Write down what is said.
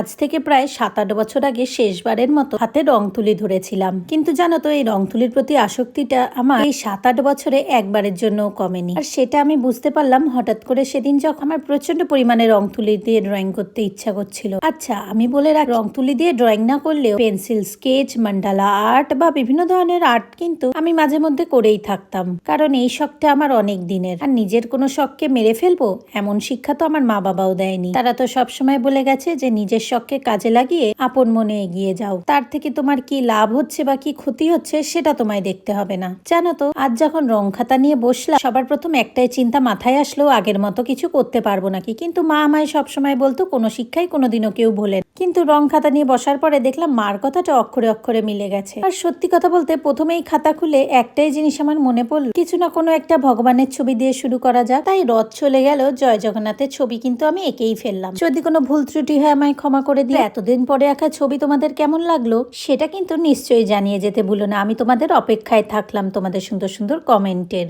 আজ থেকে প্রায় সাত আট বছর আগে শেষবারের মতো হাতে রং তুলি ধরেছিলাম। কিন্তু জানো তো, এই রং তুলির প্রতি আসক্তিটা আমার এই সাত আট বছরে একবারের জন্য কমেনি। আর সেটা আমি বুঝতে পারলাম হঠাৎ করে সেদিন যখন আমার প্রচণ্ড পরিমাণে রং তুলি দিয়ে ড্রয়িং করতে ইচ্ছা করছিল। আচ্ছা আমি বলে রাখ রং তুলি দিয়ে ড্রয়িং না করলেও পেন্সিল স্কেচ মান্ডালা আর্ট বা বিভিন্ন ধরনের আর্ট কিন্তু আমি মাঝে মধ্যে করেই থাকতাম। কারণ এই শখটা আমার অনেক দিনের। আর নিজের কোনো শখকে মেরে ফেলব, এমন শিক্ষা তো আমার মা বাবাও দেয়নি। তারা তো সবসময় বলে গেছে যে নিজের শখকে কাজে লাগিয়ে আপন মনে এগিয়ে যাও। তার থেকে তোমার কি লাভ হচ্ছে বা কি ক্ষতি হচ্ছে সেটা তোমায় দেখতে হবে না। জানো তো, আজ যখন রং খাতা নিয়ে বসলাম, সবার প্রথম একটাই চিন্তা মাথায় আসলো, আগের মতো কিছু করতে পারব নাকি? কিন্তু মা আমায় সবসময় বলতো, কোনো শিক্ষাই কোনোদিনও কেউ বলে কিন্তু রং খাতা নিয়ে বসার পরে দেখলাম মার কথাটা অক্ষরে অক্ষরে মিলে গেছে। আর সত্যি কথা বলতে প্রথমেই খাতা খুলে একটাই জিনিস আমার মনে পড়ল, কিছু না কোনো একটা ভগবানের ছবি দিয়ে শুরু করা যাক। তাই রথ চলে গেল, জয় জগন্নাথের ছবি কিন্তু আমি এঁকেই ফেললাম। যদি কোনো ভুল ত্রুটি হয় আমায় ক্ষমা করে দিয়ে এতদিন পরে আঁকা ছবি তোমাদের কেমন লাগল সেটা কিন্তু নিশ্চয়ই জানিয়ে যেতে ভুলো না। আমি তোমাদের অপেক্ষায় থাকলাম তোমাদের সুন্দর সুন্দর কমেন্টের।